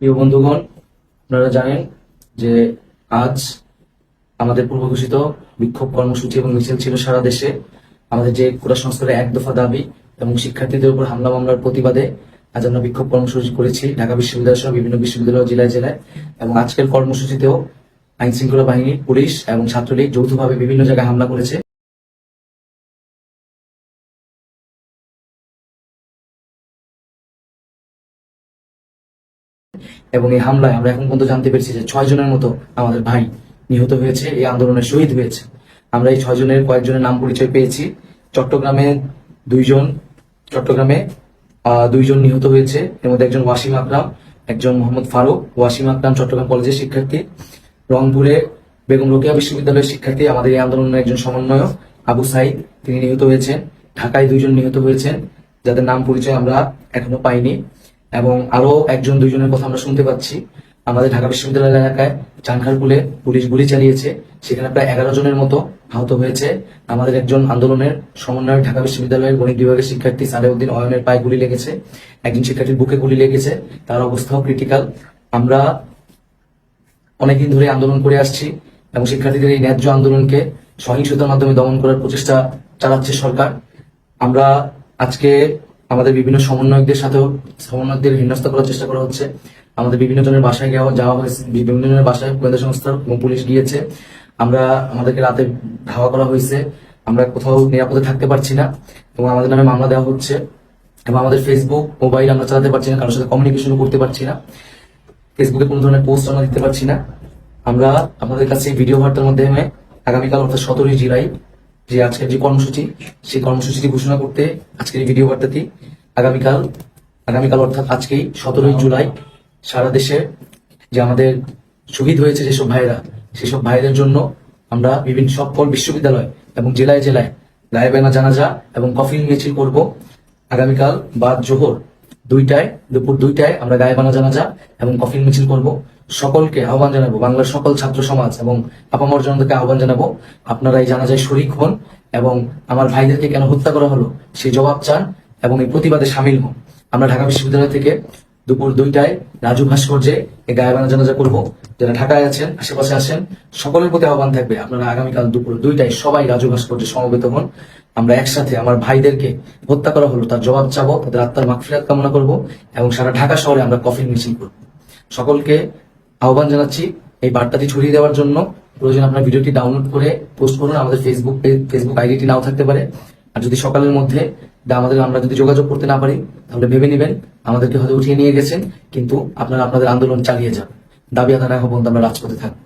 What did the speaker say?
প্রিয় বন্ধুগণ, আপনারা জানেন যে আজ আমাদের পূর্ব ঘোষিত বিক্ষোভ কর্মসূচি এবং মিছিল ছিল সারা দেশে। আমাদের যে কোটা সংস্কারের এক দফা দাবি এবং শিক্ষার্থীদের উপর হামলা মামলার প্রতিবাদে আজ আমরা বিক্ষোভ কর্মসূচি করেছি ঢাকা বিশ্ববিদ্যালয় সহ বিভিন্ন বিশ্ববিদ্যালয়, জেলায় জেলায়। এবং আজকের কর্মসূচিতেও আইন শৃঙ্খলা বাহিনী, পুলিশ এবং ছাত্রলীগ যৌথভাবে বিভিন্ন জায়গায় হামলা করেছে। এবং এই হামলায় আমরা এখন পর্যন্ত জানতে পেরেছি যে ছয় জনের মতো আমাদের ভাই নিহত হয়েছে, এই আন্দোলনে শহীদ হয়েছে। আমরা এই ছয় জনের কয়েকজনের নাম পরিচয় পেয়েছি। চট্টগ্রামে দুইজন চট্টগ্রামে দুইজন নিহত হয়েছে। এর মধ্যে একজন ওয়াসিম আকরাম, একজন মোহাম্মদ ফারুক। ওয়াসিম আকরাম চট্টগ্রাম কলেজের শিক্ষার্থী। রংপুরে বেগম রোকেয়া বিশ্ববিদ্যালয়ের শিক্ষার্থী। আমাদের এই আন্দোলনের একজন সমন্বয়ক, আবু সাইদ, তিনি নিহত হয়েছেন। ঢাকায় দুইজন নিহত হয়েছেন। যাদের নাম পরিচয় আমরা এখনও পাইনি। এবং আরও একজন দুইজনের কথা আমরা শুনতে পাচ্ছি। আমাদের ঢাকা বিশ্ববিদ্যালয় এলাকায় চানখারপুলে পুলিশ গুলি চালিয়েছে। সেখানে প্রায় এগারো জনের মতো আহত হয়েছে। আমাদের একজন আন্দোলনের সমন্বয়ক ঢাকা বিশ্ববিদ্যালয়ের গণিত বিভাগের শিক্ষার্থী সালেউদ্দিন অয়নের পায়ে গুলি লেগেছে। একজন শিক্ষার্থীর বুকে গুলি লেগেছে। তার অবস্থাও ক্রিটিক্যাল আমরা অনেকদিন ধরে আন্দোলন করে আসছি এবং শিক্ষার্থীদের এই ন্যায্য আন্দোলনকে সহিংসতার মাধ্যমে দমন করার প্রচেষ্টা চালাচ্ছে সরকার। আমরা আজকে আমাদের বিভিন্ন সমন্বয়কদের সাথেও, সমন্বয়কদের হেনস্থা করার চেষ্টা করা হচ্ছে। আমাদের বিভিন্ন জনের বাসায় যাওয়া যাওয়া হয়েছে, বিভিন্ন জনের বাসায় গোয়েন্দা সংস্থা এবং পুলিশ গিয়েছে। আমরা, আমাদেরকে রাতে ধাওয়া করা হয়েছে। আমরা কোথাও নিরাপদে থাকতে পারছি না এবং আমাদের নামে মামলা দেওয়া হচ্ছে এবং আমাদের ফেসবুক মোবাইল আমরা চালাতে পারছি না, কারোর সাথে কমিউনিকেশনও করতে পারছি না। ফেসবুকে কোনো ধরনের পোস্ট আমরা দিতে পারছি না। আমরা আপনাদের কাছে ভিডিও বার্তার মাধ্যমে আগামীকাল, অর্থাৎ সতেরোই জুলাই যে আজকের যে কর্মসূচি, সেই কর্মসূচিটি ঘোষণা করতে আজকের ভিডিও বার্তাটি আগামীকাল আগামীকাল অর্থাৎ আজকেই সতেরোই জুলাই সারা দেশে যে আমাদের শহীদ হয়েছে যেসব ভাইয়েরা, সেসব ভাইদের জন্য আমরা বিভিন্ন সকল বিশ্ববিদ্যালয় এবং জেলায় জেলায় গায়েবেনা জানাজা এবং কফিন মিছিল করব। আগামীকাল বাদ জোহর দুইটায়, দুপুর দুইটায় আমরা গায়েবানা জানাজা এবং কফিন মিছিল করব। সকলকে আহ্বান জানাব, বাংলার সকল ছাত্র সমাজ এবং আপামর জনতাকে আহ্বান জানাব, আপনারা এই জানাজায় শরিক হন এবং আমার ভাইদেরকে কেন হত্যা করা হলো সেই জবাব চান এবং এই প্রতিবাদে সামিল হন। আমরা ঢাকা বিশ্ববিদ্যালয় থেকে দুপুর দুইটায় রাজু ভাস্কর্যে এই গায়েবানা জানাজা করব। যারা ঢাকায় আছেন, আশেপাশে আছেন, সকলের প্রতি আহ্বান থাকবে। আপনারা আগামীকাল দুপুর দুইটায় সবাই রাজু ভাস্কর্যে সমবেত হন। আমরা একসাথে আমার ভাইদেরকে হত্যা করা হলো, তার জবাব চাবো, তাদের আত্মার মাগফিরাত কামনা করব এবং সারা ঢাকা শহরে আমরা কফিন মিছিল করব। সকলকে আহ্বান জানাচ্ছি এই বার্তাটি ছড়িয়ে দেওয়ার জন্য। প্রয়োজন আপনার ভিডিওটি ডাউনলোড করে পোস্ট করুন। আমাদের ফেসবুক ফেসবুক আইডিটি নাও থাকতে পারে। আর যদি সকালের মধ্যে আমাদের, আমরা যদি যোগাযোগ করতে না পারি, তাহলে ভেবে নেবেন আমাদেরকে হয়তো উঠিয়ে নিয়ে গেছেন, কিন্তু আপনারা আপনাদের আন্দোলন চালিয়ে যান। দাবি আদায় না পর্যন্ত আমরা রাজপথে থাকব।